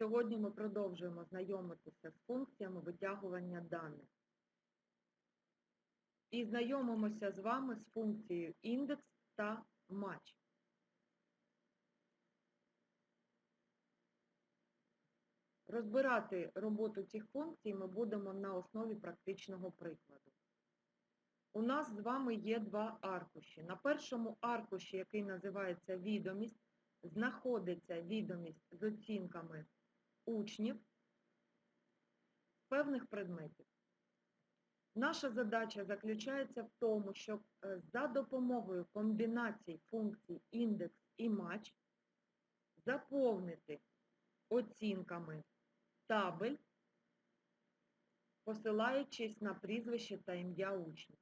Сьогодні ми продовжуємо знайомитися з функціями витягування даних. І знайомимося з вами з функцією індекс та матч. Розбирати роботу цих функцій ми будемо на основі практичного прикладу. У нас з вами є два аркуші. На першому аркуші, який називається відомість, знаходиться відомість з оцінками учнів певних предметів. Наша задача заключається в тому, щоб е, за допомогою комбінацій функцій індекс і матч заповнити оцінками табель, посилаючись на прізвище та ім'я учня.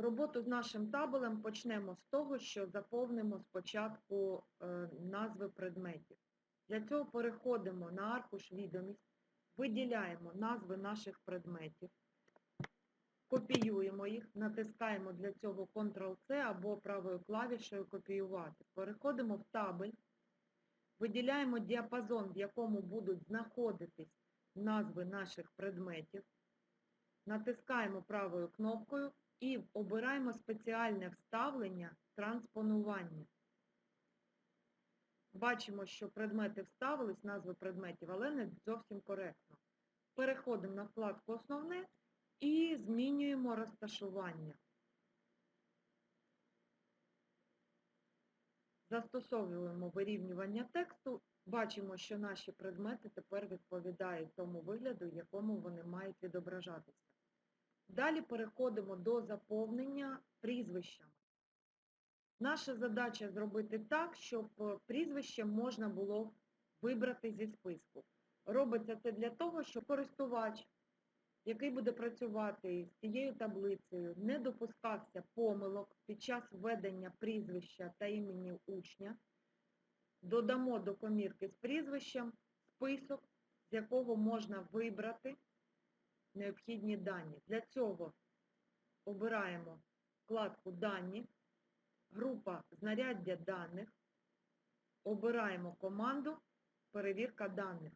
Роботу з нашим табелем почнемо з того, що заповнимо спочатку е, назви предметів. Для цього переходимо на аркуш відомість, виділяємо назви наших предметів, копіюємо їх, натискаємо для цього Ctrl-C або правою клавішею копіювати. Переходимо в табель, виділяємо діапазон, в якому будуть знаходитись назви наших предметів, натискаємо правою кнопкою і обираємо спеціальне вставлення транспонування. Бачимо, що предмети вставились, назви предметів, але не зовсім коректно. Переходимо на вкладку Основне і змінюємо розташування. Застосовуємо вирівнювання тексту. Бачимо, що наші предмети тепер відповідають тому вигляду, в якому вони мають відображатися. Далі переходимо до заповнення прізвищами. Наша задача зробити так, щоб е, прізвище можна було вибрати зі списку. Робиться це для того, щоб користувач, який буде працювати з цією таблицею, не допускався помилок під час введення прізвища та імені учня. Додамо до комірки з прізвищем список, з якого можна вибрати необхідні дані. Для цього обираємо вкладку Дані, група знаряддя даних, обираємо команду Перевірка даних.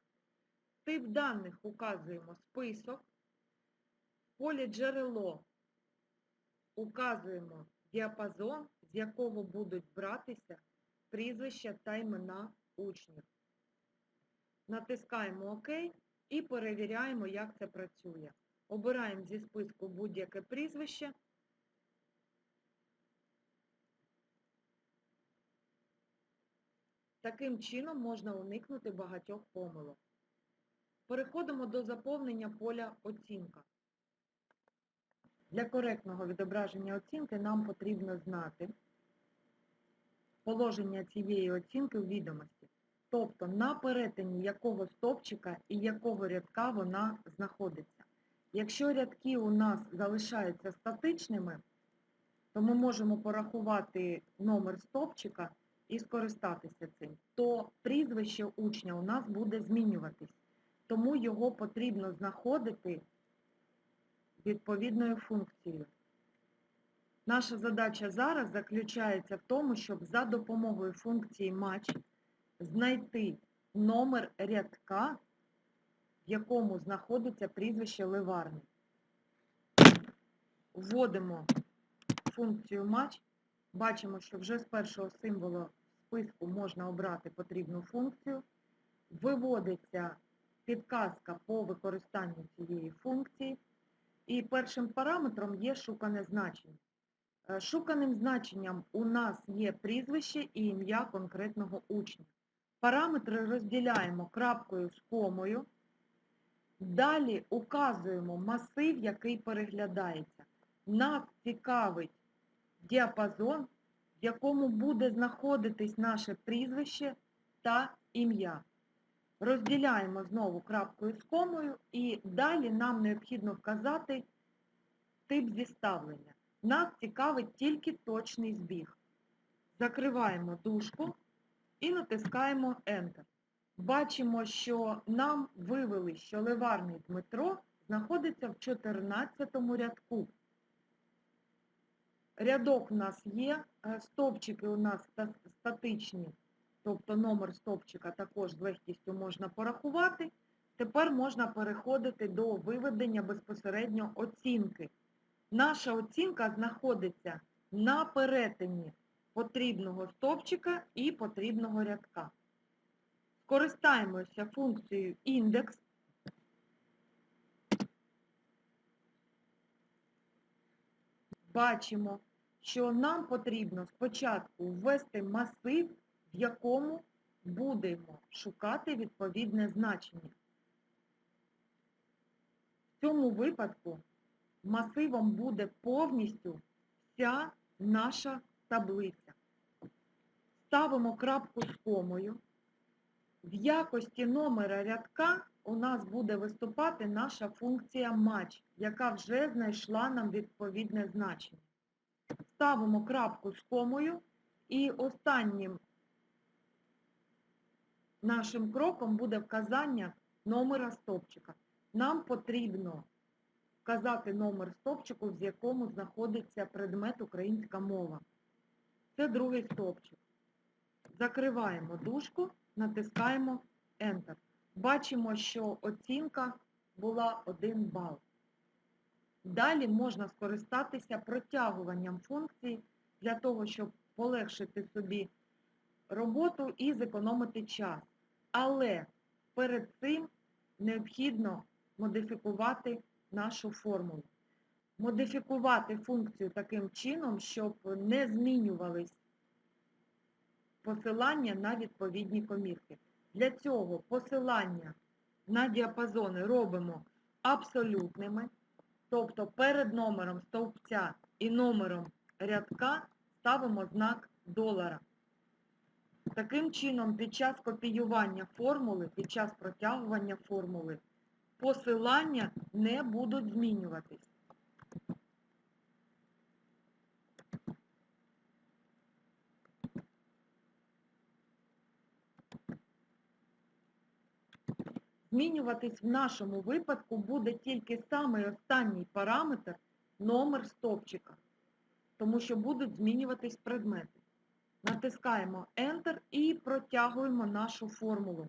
Тип даних указуємо список, в полі джерело указуємо діапазон, з якого будуть братися прізвища та імена учнів. Натискаємо ОК і перевіряємо, як це працює. Обираємо зі списку будь-яке прізвище. Таким чином можна уникнути багатьох помилок. Переходимо до заповнення поля оцінка. Для коректного відображення оцінки нам потрібно знати положення цієї оцінки у відомості. Тобто на перетині якого стовпчика і якого рядка вона знаходиться. Якщо рядки у нас залишаються статичними, то ми можемо порахувати номер стовпчика і скористатися цим. То прізвище учня у нас буде змінюватись, тому його потрібно знаходити відповідною функцією. Наша задача зараз заключається в тому, щоб за допомогою функції матч знайти номер рядка, в якому знаходиться прізвище ливарний. Вводимо функцію матч. Бачимо, що вже з першого символу списку можна обрати потрібну функцію. Виводиться підказка по використанню цієї функції. І першим параметром є шукане значення. Е, Шуканим значенням у нас є прізвище і ім'я конкретного учня. Параметри розділяємо крапкою з комою. Далі указуємо масив, який переглядається. Нас цікавить діапазон, в якому буде знаходитись наше прізвище та ім'я. Розділяємо знову крапкою з комою і далі нам необхідно вказати тип зіставлення. Нас цікавить тільки точний збіг. Закриваємо дужку і натискаємо Enter. Бачимо, що нам вивели, що ливарний Дмитро знаходиться в 14 рядку. Рядок у нас є, е, стовпчики у нас статичні тобто номер стовпчика також з легкістю можна порахувати. Тепер можна переходити до виведення безпосередньо оцінки. Наша оцінка знаходиться на перетині потрібного стовпчика і потрібного рядка. Скористаємося функцією індекс. Бачимо, що нам потрібно спочатку ввести масив, в якому будемо шукати відповідне значення. В цьому випадку масивом буде повністю вся наша таблиця. Ставимо крапку з комою. В якості номера рядка у нас буде виступати наша функція матч, яка вже знайшла нам відповідне значення. Ставимо крапку з комою і останнім нашим кроком буде вказання номера стовпчика. Нам потрібно вказати номер стовпчику, в якому знаходиться предмет українська мова. Це другий стовпчик. Закриваємо дужку, натискаємо Enter. Бачимо, що оцінка була 1 бал. Далі можна скористатися протягуванням функції для того, щоб полегшити собі роботу і зекономити час. Але перед цим необхідно модифікувати нашу формулу. Модифікувати функцію таким чином, щоб не змінювались посилання на відповідні комірки. Для цього посилання на діапазони робимо абсолютними, тобто перед номером стовпця і номером рядка ставимо знак долара. Таким чином, під час копіювання формули, під час протягування формули, посилання не будуть змінюватись. Змінюватись в нашому випадку буде тільки самий останній параметр номер стовпчика, тому що будуть змінюватись предмети. Натискаємо Enter і протягуємо нашу формулу.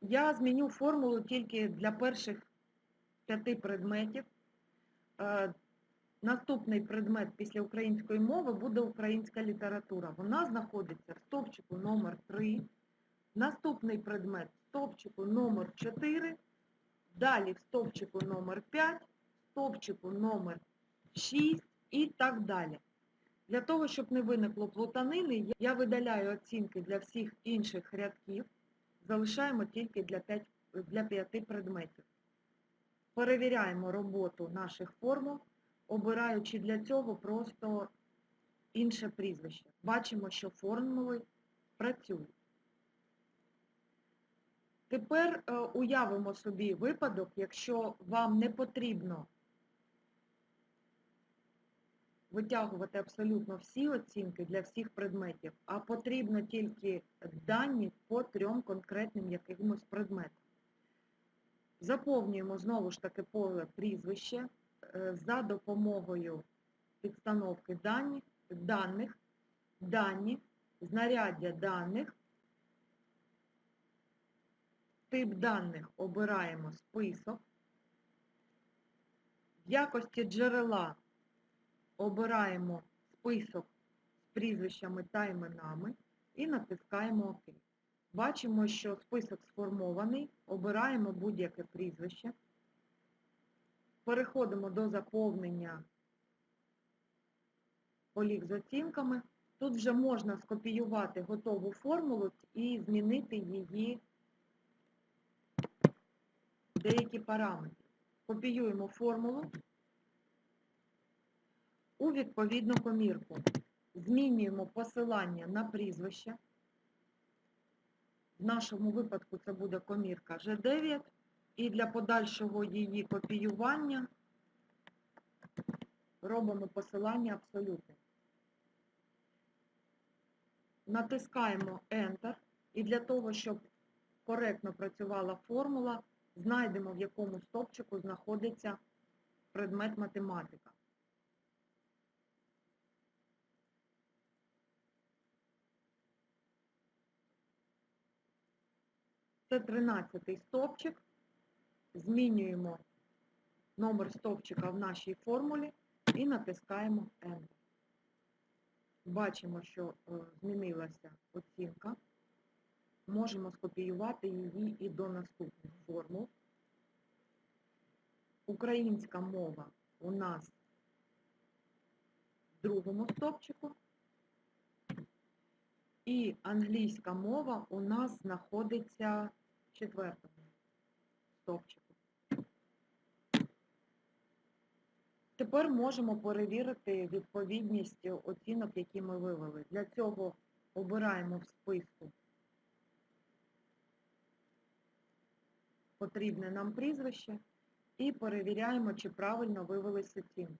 Я зміню формулу тільки для перших п'яти предметів. Е, Наступний предмет після української мови буде українська література. Вона знаходиться в стовпчику номер 3. Наступний предмет стовпчику номер 4. Далі в стовпчику номер 5, в стовпчику номер 6 і так далі. Для того, щоб не виникло плутанини, я видаляю оцінки для всіх інших рядків, залишаємо тільки для 5, для 5 предметів. Перевіряємо роботу наших формул, обираючи для цього просто інше прізвище. Бачимо, що формули працюють. Тепер е, уявимо собі випадок, якщо вам не потрібно витягувати абсолютно всі оцінки для всіх предметів, а потрібно тільки дані по трьом конкретним якимось предметам. Заповнюємо знову ж таки поле прізвище за допомогою підстановки дані, даних, дані, знаряддя даних, тип даних обираємо список, в якості джерела обираємо список з прізвищами та іменами і натискаємо ОК. Бачимо, що список сформований, обираємо будь-яке прізвище. Переходимо до заповнення полів з оцінками. Тут вже можна скопіювати готову формулу і змінити її деякі параметри. Копіюємо формулу у відповідну комірку. Змінюємо посилання на прізвище. В нашому випадку це буде комірка G9. І для подальшого її копіювання робимо посилання абсолютно. Натискаємо Enter. І для того, щоб коректно працювала формула, знайдемо, в якому стовпчику знаходиться предмет математика. Це 13-й стовпчик. Змінюємо номер стопчика в нашій формулі і натискаємо N. Бачимо, що е, змінилася оцінка. Можемо скопіювати її і до наступних формул. Українська мова у нас в другому стовпчику. І англійська мова у нас знаходиться в четвертому стовпчику. Тепер можемо перевірити відповідність оцінок, які ми вивели. Для цього обираємо в списку потрібне нам прізвище і перевіряємо, чи правильно вивелись оцінки.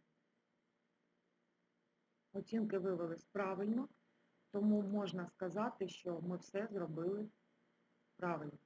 Оцінки вивелись правильно, тому можна сказати, що ми все зробили правильно.